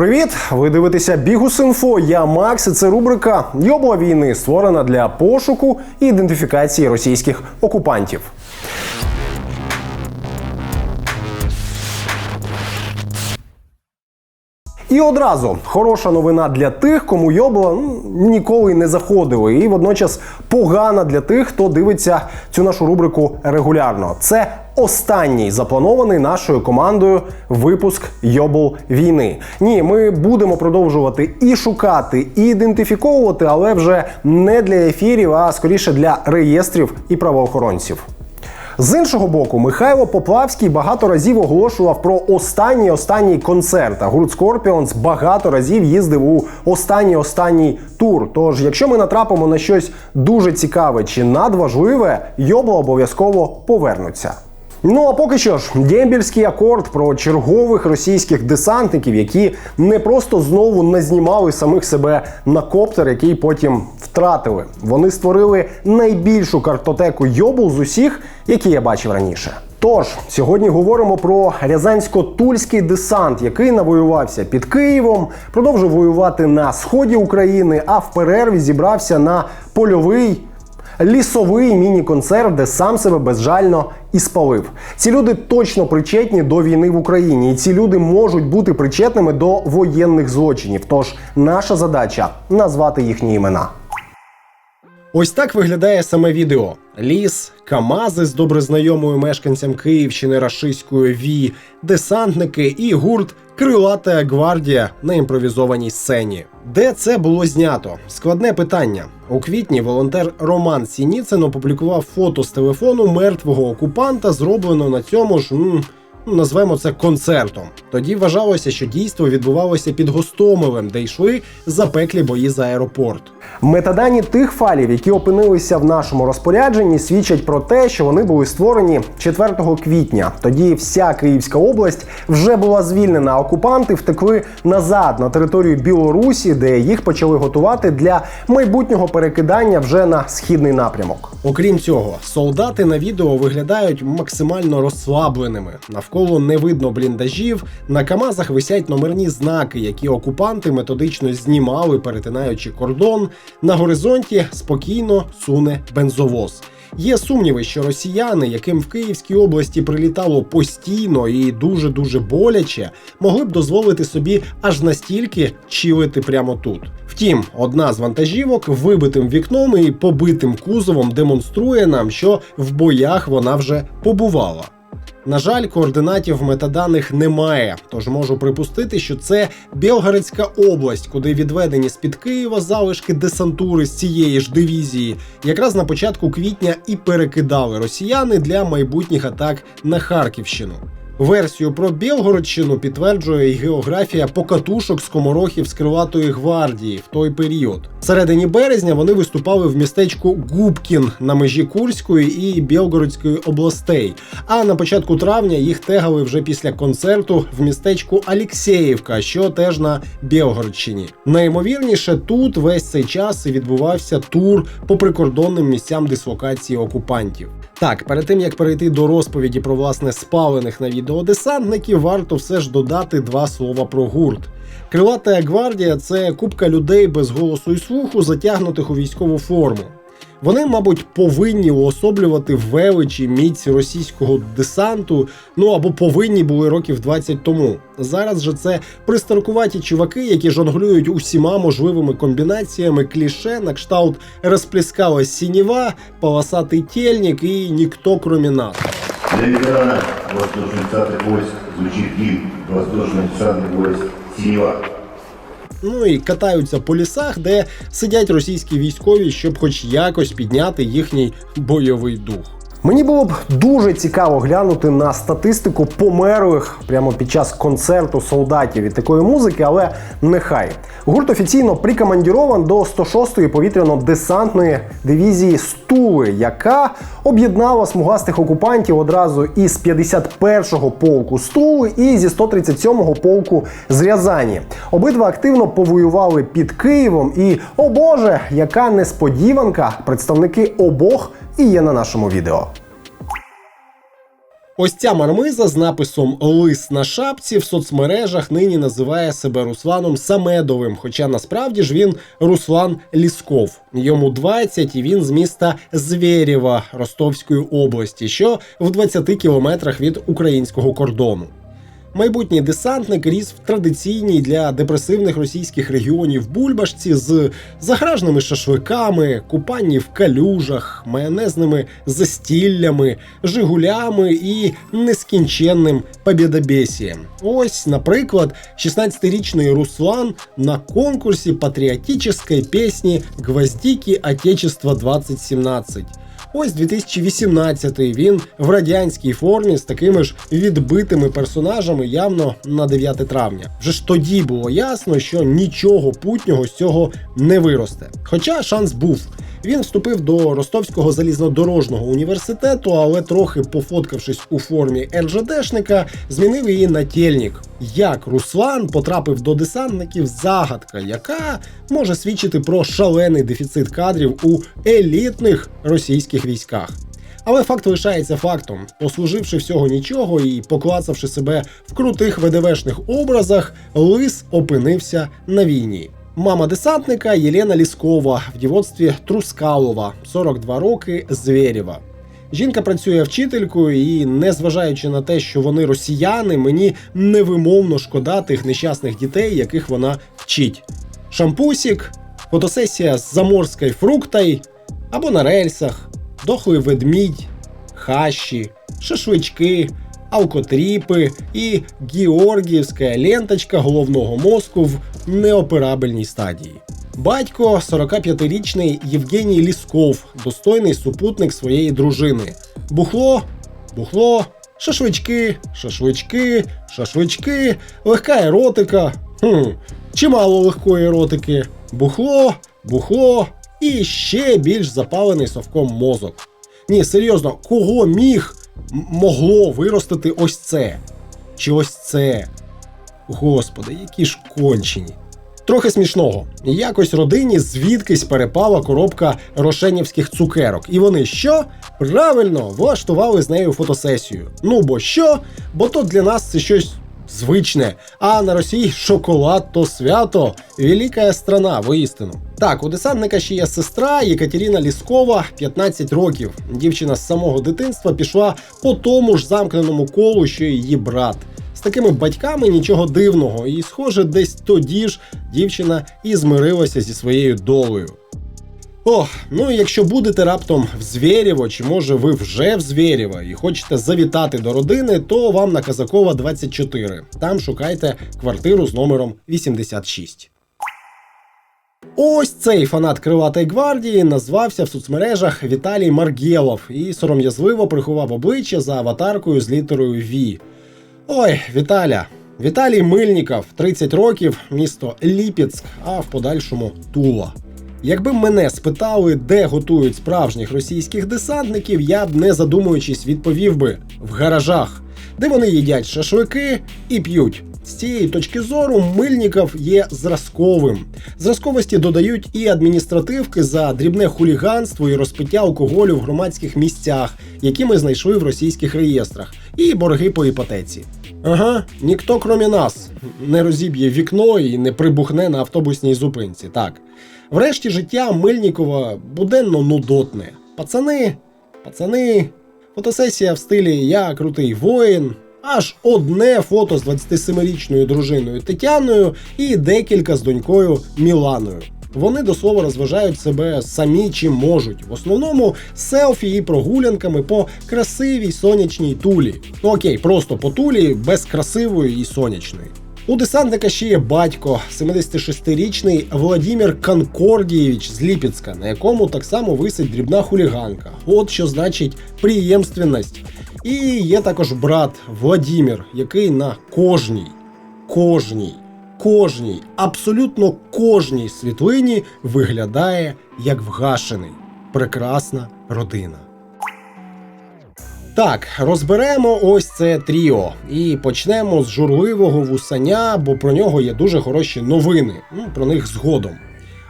Привіт! Ви дивитеся Бігус.Інфо. Я Макс. і Це рубрика Йобла війни, створена для пошуку і ідентифікації російських окупантів. І одразу хороша новина для тих, кому йобла ну, ніколи не заходили, і водночас погана для тих, хто дивиться цю нашу рубрику регулярно. Це останній запланований нашою командою випуск Йобл війни. Ні, ми будемо продовжувати і шукати, і ідентифіковувати, але вже не для ефірів, а скоріше для реєстрів і правоохоронців. З іншого боку, Михайло Поплавський багато разів оголошував про останній останній концерт. А гурт Скорпіонс багато разів їздив у останній останній тур. Тож, якщо ми натрапимо на щось дуже цікаве чи надважливе, йобло обов'язково повернуться. Ну а поки що ж, дембільський акорд про чергових російських десантників, які не просто знову не знімали самих себе на коптер, який потім втратили. Вони створили найбільшу картотеку йобул з усіх, які я бачив раніше. Тож сьогодні говоримо про рязансько-тульський десант, який навоювався під Києвом, продовжив воювати на сході України, а в перерві зібрався на польовий лісовий міні-концерт, де сам себе безжально і спалив. Ці люди точно причетні до війни в Україні, і ці люди можуть бути причетними до воєнних злочинів. Тож наша задача назвати їхні імена. Ось так виглядає саме відео: ліс, Камази з добре знайомою мешканцям Київщини рашистською Ві, десантники і гурт Крилата гвардія на імпровізованій сцені. Де це було знято? Складне питання. У квітні волонтер Роман Сініцин опублікував фото з телефону мертвого окупанта, зроблено на цьому ж. М назвемо це концертом. Тоді вважалося, що дійство відбувалося під Гостомелем, де йшли запеклі бої за аеропорт. Метадані тих файлів, які опинилися в нашому розпорядженні, свідчать про те, що вони були створені 4 квітня. Тоді вся Київська область вже була звільнена. Окупанти втекли назад на територію Білорусі, де їх почали готувати для майбутнього перекидання вже на східний напрямок. Окрім цього, солдати на відео виглядають максимально розслабленими. Навколо не видно бліндажів. На Камазах висять номерні знаки, які окупанти методично знімали, перетинаючи кордон. На горизонті спокійно суне бензовоз. Є сумніви, що росіяни, яким в Київській області прилітало постійно і дуже дуже боляче, могли б дозволити собі аж настільки чилити прямо тут. Втім, одна з вантажівок вибитим вікном і побитим кузовом демонструє нам, що в боях вона вже побувала. На жаль, координатів метаданих немає, тож можу припустити, що це Білгородська область, куди відведені з під Києва залишки десантури з цієї ж дивізії, якраз на початку квітня і перекидали росіяни для майбутніх атак на Харківщину. Версію про Білгородщину підтверджує й географія покатушок скоморохів з крилатої гвардії в той період. В середині березня вони виступали в містечку Губкін на межі Курської і Білгородської областей. А на початку травня їх тегали вже після концерту в містечку Алєксєєвка, що теж на Білгородщині. Найімовірніше тут весь цей час і відбувався тур по прикордонним місцям дислокації окупантів. Так, перед тим як перейти до розповіді про власне спалених на відео десантників, варто все ж додати два слова про гурт. Крилата гвардія це купка людей без голосу і слуху, затягнутих у військову форму. Вони, мабуть, повинні уособлювати величі міць російського десанту, ну або повинні були років 20 тому. Зараз же це пристаркуваті чуваки, які жонглюють усіма можливими комбінаціями кліше на кшталт розплескалась сінєва, полосатий тельник і ніхто кроме нас. Для ветерана воздушно-десантных войск звучит гимн воздушно-десантных войск «Синева». Ну і катаються по лісах, де сидять російські військові, щоб хоч якось підняти їхній бойовий дух. Мені було б дуже цікаво глянути на статистику померлих прямо під час концерту солдатів від такої музики, але нехай. Гурт офіційно прикомандірован до 106-ї повітряно-десантної дивізії Стули, яка об'єднала смугастих окупантів одразу із 51-го полку Стулу і зі 137-го полку з Рязані. Обидва активно повоювали під Києвом, і о Боже, яка несподіванка! Представники обох і є на нашому відео. Ось ця мармиза з написом Лис на шапці в соцмережах нині називає себе Русланом Самедовим. Хоча насправді ж він Руслан Лісков. Йому 20 і він з міста Звєрєва Ростовської області, що в 20 кілометрах від українського кордону. Майбутній десантник ріс в традиційній для депресивних російських регіонів бульбашці з загражними шашликами, купанні в калюжах, майонезними застіллями, жигулями і нескінченним побєдобєсієм. Ось, наприклад, 16-річний Руслан на конкурсі патріотичної пісні «Гвоздики Отечества 2017». Ось 2018-й він в радянській формі з такими ж відбитими персонажами явно на 9 травня. Вже ж тоді було ясно, що нічого путнього з цього не виросте. Хоча шанс був. Він вступив до Ростовського залізнодорожного університету, але трохи пофоткавшись у формі РЖДшника, змінив її на тельник. Як Руслан потрапив до десантників, загадка, яка може свідчити про шалений дефіцит кадрів у елітних російських військах. Але факт лишається фактом: послуживши всього нічого і поклацавши себе в крутих ВДВшних образах, лис опинився на війні. Мама десантника Єлена Ліскова в дівоцтві Трускалова, 42 роки Звєрєва. Жінка працює вчителькою, і, незважаючи на те, що вони росіяни, мені невимовно шкода тих нещасних дітей, яких вона вчить. Шампусік, фотосесія з заморською фруктай або на рельсах, дохлий ведмідь, хащі, шашлички, алкотріпи і георгіївська ленточка головного мозку в неоперабельній стадії. Батько 45-річний Євгеній Лісков, достойний супутник своєї дружини. Бухло, бухло, шашлички, шашлички, шашлички, легка еротика. Хм, чимало легкої еротики. Бухло, бухло і ще більш запалений совком мозок. Ні, серйозно, кого міг могло виростити ось це? Чи ось це? Господи, які ж кончені. Трохи смішного. Якось родині звідкись перепала коробка рошенівських цукерок. І вони що? Правильно, влаштували з нею фотосесію. Ну бо що? Бо то для нас це щось звичне. А на Росії шоколад то свято. Велика страна, воістину. Так, у десантника ще є сестра Єкатерина Ліскова, 15 років. Дівчина з самого дитинства пішла по тому ж замкненому колу, що й її брат. З такими батьками нічого дивного, і, схоже, десь тоді ж дівчина і змирилася зі своєю долею. Ох, ну і якщо будете раптом в Звєрєво, чи може ви вже в Звєрєво і хочете завітати до родини, то вам на Казакова 24. Там шукайте квартиру з номером 86. Ось цей фанат Крилатої гвардії назвався в соцмережах Віталій Маргєлов і сором'язливо приховав обличчя за аватаркою з літерою V. Ой, Віталя. Віталій Мильніков, 30 років, місто Ліпецьк, а в подальшому Тула. Якби мене спитали, де готують справжніх російських десантників, я б не задумуючись відповів би в гаражах, де вони їдять шашлики і п'ють. З цієї точки зору Мильніков є зразковим. Зразковості додають і адміністративки за дрібне хуліганство і розпиття алкоголю в громадських місцях, які ми знайшли в російських реєстрах, і борги по іпотеці. Ага, ніхто крім нас не розіб'є вікно і не прибухне на автобусній зупинці. Так. Врешті життя Мильнікова буденно нудотне. Пацани, пацани, фотосесія в стилі Я крутий воїн. Аж одне фото з 27-річною дружиною Тетяною і декілька з донькою Міланою. Вони до слова розважають себе самі чим можуть. В основному селфі і прогулянками по красивій сонячній тулі. Ну окей, просто по тулі без красивої і сонячної. У десантника ще є батько, 76-річний Владимир Конкордієвич з Ліпецька, на якому так само висить дрібна хуліганка. От що значить приємственність. І є також брат Владимир, який на кожній, кожній, кожній, абсолютно кожній світлині виглядає як вгашений. Прекрасна родина. Так, розберемо ось це тріо і почнемо з журливого вусаня, бо про нього є дуже хороші новини. Ну, про них згодом.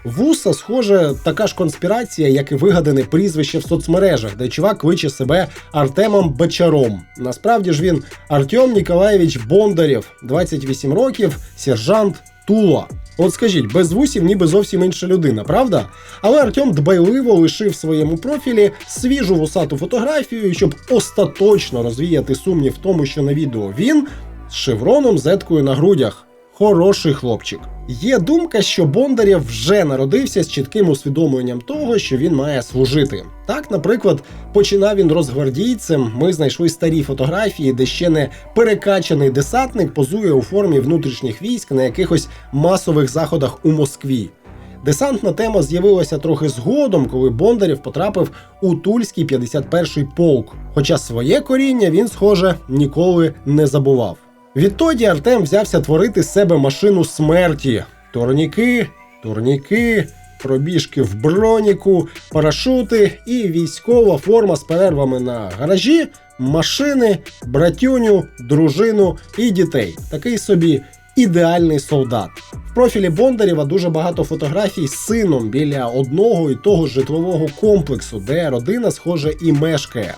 Вуса, схоже, така ж конспірація, як і вигадане прізвище в соцмережах, де чувак кличе себе Артемом Бачаром. Насправді ж він Артем Ніколаєвич Бондарєв, 28 років, сержант Тула. От скажіть, без вусів ніби зовсім інша людина, правда? Але Артем дбайливо лишив в своєму профілі свіжу вусату фотографію, щоб остаточно розвіяти сумнів в тому, що на відео він з шевроном зеткою на грудях. Хороший хлопчик. Є думка, що Бондарєв вже народився з чітким усвідомленням того, що він має служити. Так, наприклад, починав він розгвардійцем. Ми знайшли старі фотографії, де ще не перекачаний десантник позує у формі внутрішніх військ на якихось масових заходах у Москві. Десантна тема з'явилася трохи згодом, коли Бондарєв потрапив у Тульський 51-й полк. Хоча своє коріння він, схоже, ніколи не забував. Відтоді Артем взявся творити з себе машину смерті: турніки, турніки, пробіжки в броніку, парашути і військова форма з перервами на гаражі, машини, братюню, дружину і дітей. Такий собі ідеальний солдат. В профілі Бондарєва дуже багато фотографій з сином біля одного і того ж житлового комплексу, де родина, схоже, і мешкає.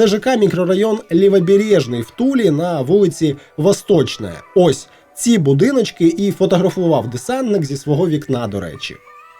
Це ЖК мікрорайон Лівобережний в Тулі на вулиці Восточна. Ось ці будиночки і фотографував десантник зі свого вікна, до речі.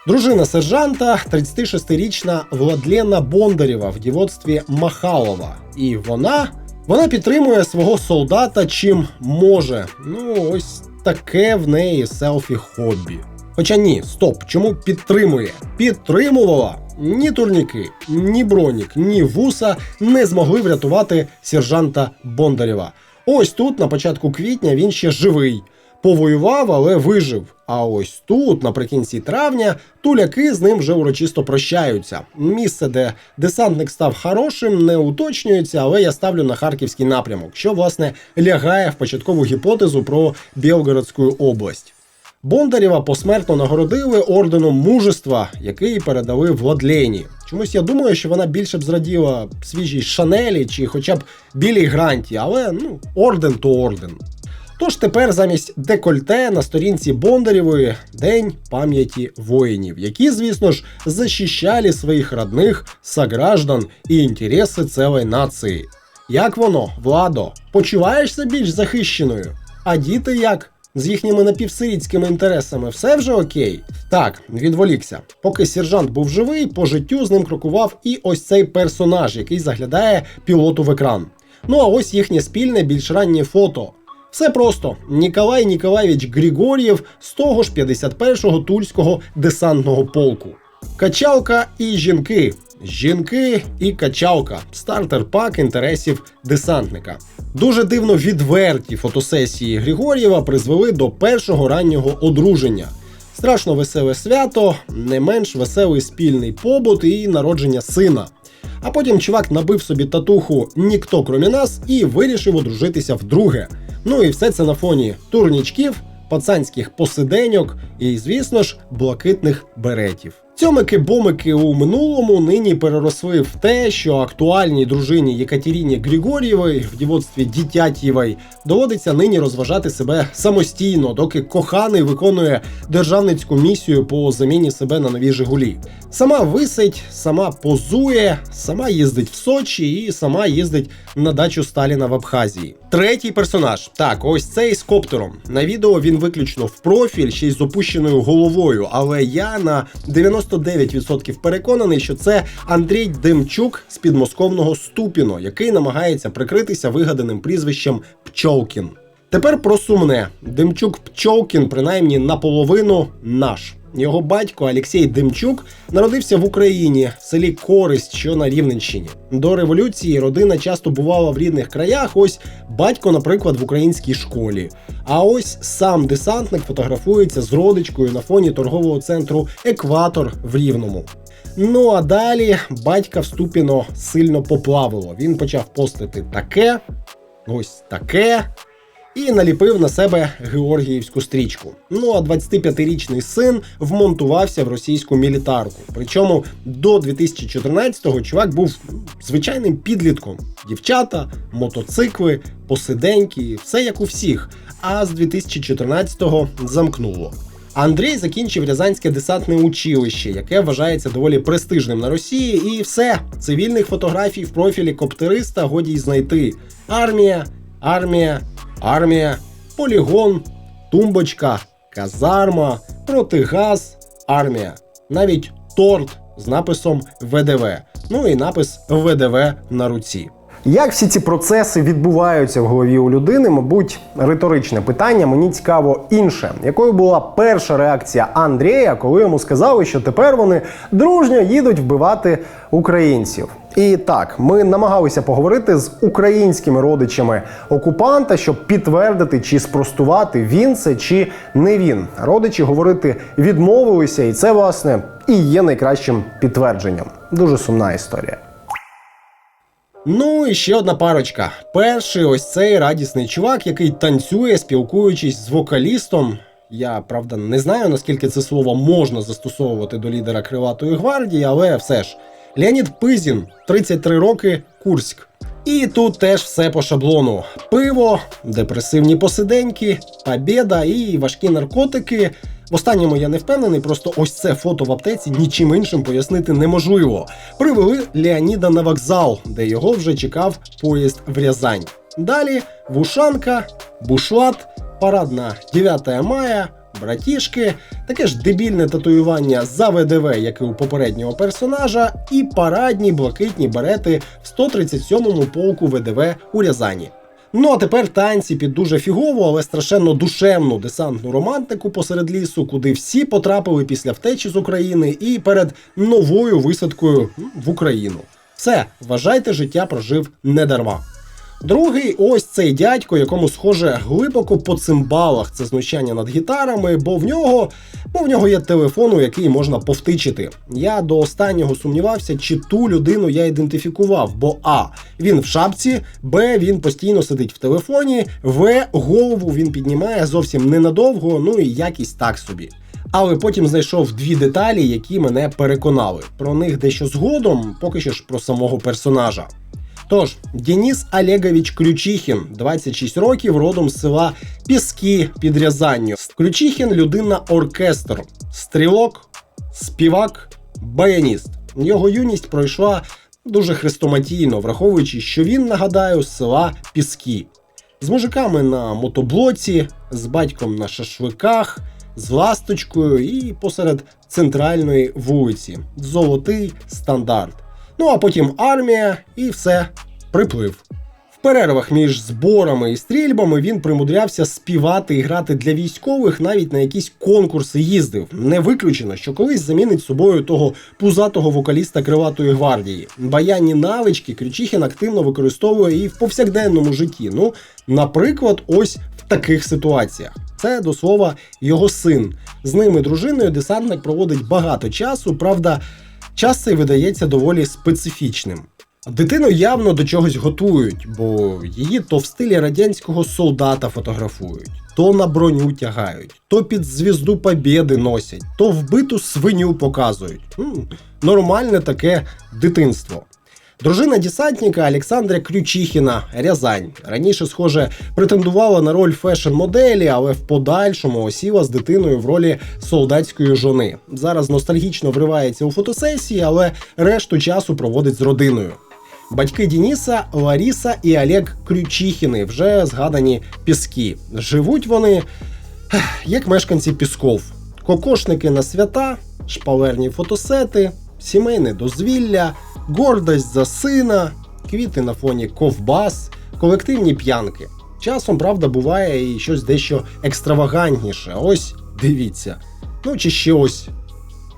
Дружина сержанта, 36-річна Владлена Бондарєва в дівоцтві Махалова. І вона, вона підтримує свого солдата чим може. Ну, ось таке в неї селфі-хобі. Хоча ні, стоп, чому підтримує? Підтримувала ні турніки, ні бронік, ні вуса не змогли врятувати сержанта Бондарєва. Ось тут, на початку квітня, він ще живий. Повоював, але вижив. А ось тут, наприкінці травня, туляки з ним вже урочисто прощаються. Місце, де десантник став хорошим, не уточнюється, але я ставлю на харківський напрямок, що власне лягає в початкову гіпотезу про Білгородську область. Бондарєва посмертно нагородили орденом мужества, який передали Владлені. Чомусь я думаю, що вона більше б зраділа свіжій Шанелі чи хоча б білій гранті, але ну, орден то орден. Тож тепер замість декольте на сторінці Бондарєвої День пам'яті воїнів, які, звісно ж, захищали своїх родних, сограждан і інтереси цілої нації. Як воно, Владо, почуваєшся більш захищеною? А діти як? З їхніми напівсирітськими інтересами все вже окей? Так, відволікся. Поки сержант був живий, по життю з ним крокував і ось цей персонаж, який заглядає пілоту в екран. Ну а ось їхнє спільне більш раннє фото. Все просто Ніколай Ніколаєвич Григор'єв з того ж 51-го тульського десантного полку. Качалка і жінки. Жінки і качалка. Стартер пак інтересів десантника. Дуже дивно відверті фотосесії Григор'єва призвели до першого раннього одруження. Страшно веселе свято, не менш веселий спільний побут і народження сина. А потім чувак набив собі татуху Ніхто кромі нас і вирішив одружитися вдруге. Ну і все це на фоні турнічків, пацанських посиденьок і, звісно ж, блакитних беретів. Цьомики-бомики у минулому нині переросли в те, що актуальній дружині Єкатеріні Григор'євої в дівоцтві Дітятєвої доводиться нині розважати себе самостійно, доки коханий виконує державницьку місію по заміні себе на нові Жигулі. Сама висить, сама позує, сама їздить в Сочі і сама їздить на дачу Сталіна в Абхазії. Третій персонаж. Так, ось цей з коптером. На відео він виключно в профіль, ще й з опущеною головою, але я на 99% переконаний, що це Андрій Демчук з підмосковного Ступіно, який намагається прикритися вигаданим прізвищем Пчолкін. Тепер про сумне. Демчук Пчолкін, принаймні наполовину наш. Його батько Олексій Демчук народився в Україні в селі Користь, що на Рівненщині. До революції родина часто бувала в рідних краях. Ось батько, наприклад, в українській школі. А ось сам десантник фотографується з родичкою на фоні торгового центру Екватор в Рівному. Ну а далі батька в Ступіно сильно поплавило. Він почав постити таке, ось таке. І наліпив на себе Георгіївську стрічку. Ну а 25-річний син вмонтувався в російську мілітарку. Причому до 2014-го чувак був звичайним підлітком: дівчата, мотоцикли, посиденьки, все як у всіх. А з 2014-го замкнуло. Андрій закінчив Рязанське десантне училище, яке вважається доволі престижним на Росії, і все. Цивільних фотографій в профілі коптериста годі й знайти. Армія, армія, армія, полігон, тумбочка, казарма, протигаз, армія. Навіть торт з написом ВДВ. Ну і напис ВДВ на руці. Як всі ці процеси відбуваються в голові у людини, мабуть, риторичне питання. Мені цікаво інше, якою була перша реакція Андрія, коли йому сказали, що тепер вони дружньо їдуть вбивати українців. І так, ми намагалися поговорити з українськими родичами окупанта, щоб підтвердити чи спростувати він це чи не він. Родичі говорити відмовилися, і це власне і є найкращим підтвердженням. Дуже сумна історія. Ну і ще одна парочка. Перший ось цей радісний чувак, який танцює, спілкуючись з вокалістом. Я правда не знаю наскільки це слово можна застосовувати до лідера Крилатої гвардії, але все ж. Леонід Пизін, 33 роки, Курськ. І тут теж все по шаблону: пиво, депресивні посиденьки, побєда і важкі наркотики. В останньому я не впевнений, просто ось це фото в аптеці нічим іншим пояснити неможливо. Привели Леоніда на вокзал, де його вже чекав поїзд в Рязань. Далі Вушанка, Бушлат, парад на 9 мая, братішки, таке ж дебільне татуювання за ВДВ, як і у попереднього персонажа, і парадні блакитні берети в 137-му полку ВДВ у Рязані. Ну а тепер танці під дуже фігову, але страшенно душевну десантну романтику посеред лісу, куди всі потрапили після втечі з України і перед новою висадкою в Україну. Все, вважайте, життя прожив не дарма. Другий ось цей дядько, якому схоже глибоко по цимбалах це знущання над гітарами, бо в нього, бо в нього є телефон, у який можна повтичити. Я до останнього сумнівався, чи ту людину я ідентифікував, бо А. Він в шапці, Б. Він постійно сидить в телефоні, В. Голову він піднімає зовсім ненадовго, ну і якість так собі. Але потім знайшов дві деталі, які мене переконали. Про них дещо згодом, поки що ж про самого персонажа. Тож, Деніс Олегович Ключіхін, 26 років, родом з села Піски під Рязанню. Ключіхін людина оркестр, стрілок, співак, баяніст. Його юність пройшла дуже хрестоматійно, враховуючи, що він, нагадаю, з села Піски. З мужиками на мотоблоці, з батьком на шашликах, з ласточкою і посеред центральної вулиці. Золотий стандарт. Ну а потім армія і все, приплив. В перервах між зборами і стрільбами він примудрявся співати і грати для військових, навіть на якісь конкурси їздив. Не виключено, що колись замінить собою того пузатого вокаліста Криватої гвардії. Баянні навички Крючихін активно використовує і в повсякденному житті. Ну, наприклад, ось в таких ситуаціях. Це до слова його син. З ними дружиною десантник проводить багато часу. Правда, час цей видається доволі специфічним. Дитину явно до чогось готують, бо її то в стилі радянського солдата фотографують, то на броню тягають, то під звізду Побєди носять, то вбиту свиню показують. М, Нормальне таке дитинство. Дружина десантника Олександра Ключіхіна, Рязань. Раніше, схоже, претендувала на роль фешн-моделі, але в подальшому осіла з дитиною в ролі солдатської жони. Зараз ностальгічно вривається у фотосесії, але решту часу проводить з родиною. Батьки Дініса, Ларіса і Олег Ключіхіни, вже згадані піски. Живуть вони як мешканці Пісков. Кокошники на свята, шпалерні фотосети, сімейне дозвілля, гордость за сина, квіти на фоні ковбас, колективні п'янки. Часом, правда, буває і щось дещо екстравагантніше. Ось дивіться. Ну чи ще ось.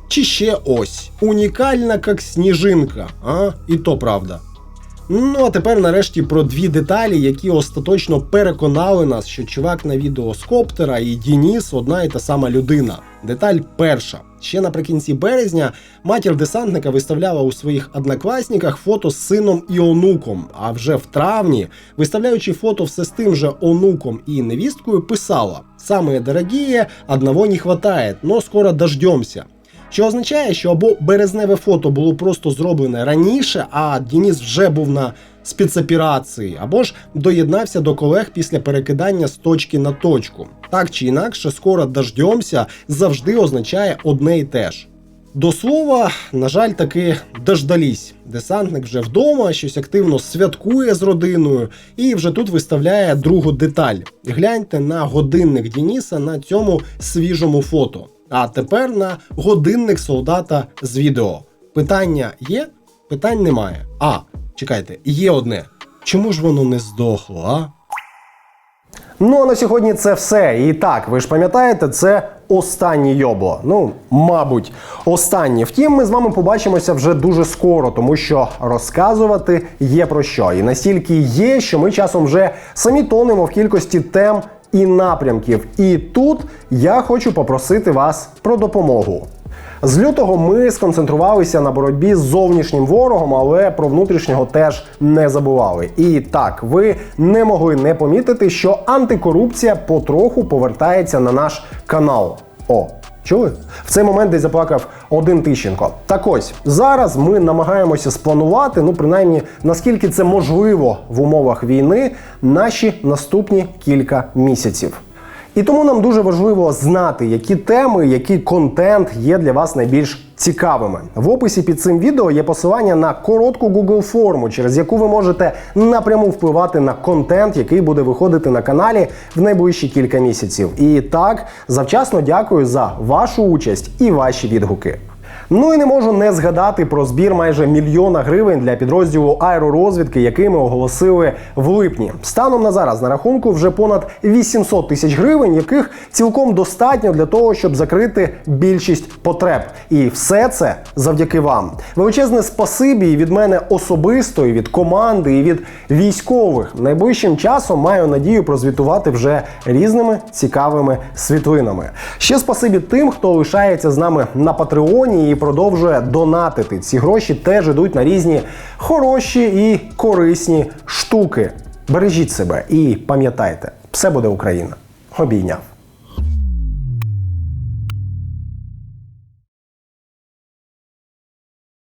Чи ще ось. Унікальна, як сніжинка, а? І то правда. Ну а тепер нарешті про дві деталі, які остаточно переконали нас, що чувак на відео з коптера і Дініс одна і та сама людина. Деталь перша. Ще наприкінці березня матір десантника виставляла у своїх однокласниках фото з сином і онуком. А вже в травні, виставляючи фото все з тим же онуком і невісткою, писала: «Самые дорогие, одного не хватает, но скоро дождемся. Що означає, що або березневе фото було просто зроблене раніше, а Дініс вже був на спецоперації або ж доєднався до колег після перекидання з точки на точку. Так чи інакше, скоро дождемся завжди означає одне й те ж. До слова, на жаль, таки дождались. Десантник вже вдома, щось активно святкує з родиною і вже тут виставляє другу деталь. Гляньте на годинник Дініса на цьому свіжому фото. А тепер на годинник солдата з відео. Питання є? Питань немає. А, чекайте, є одне. Чому ж воно не здохло, а? Ну а на сьогодні це все. І так, ви ж пам'ятаєте, це останнє йобло. Ну, мабуть, останнє. Втім, ми з вами побачимося вже дуже скоро, тому що розказувати є про що. І настільки є, що ми часом вже самі тонемо в кількості тем і напрямків. І тут я хочу попросити вас про допомогу. З лютого ми сконцентрувалися на боротьбі з зовнішнім ворогом, але про внутрішнього теж не забували. І так, ви не могли не помітити, що антикорупція потроху повертається на наш канал. О, чули? В цей момент десь заплакав один Тищенко. Так ось зараз ми намагаємося спланувати, ну принаймні наскільки це можливо в умовах війни, наші наступні кілька місяців. І тому нам дуже важливо знати, які теми, який контент є для вас найбільш цікавими. В описі під цим відео є посилання на коротку Google форму, через яку ви можете напряму впливати на контент, який буде виходити на каналі в найближчі кілька місяців. І так, завчасно дякую за вашу участь і ваші відгуки. Ну і не можу не згадати про збір майже мільйона гривень для підрозділу аеророзвідки, який ми оголосили в липні. Станом на зараз на рахунку вже понад 800 тисяч гривень, яких цілком достатньо для того, щоб закрити більшість потреб. І все це завдяки вам. Величезне спасибі від мене особисто, і від команди, і від військових. Найближчим часом маю надію прозвітувати вже різними цікавими світлинами. Ще спасибі тим, хто лишається з нами на Патреоні і продовжує донатити. Ці гроші теж ідуть на різні хороші і корисні штуки. Бережіть себе і пам'ятайте, все буде Україна. Обійняв.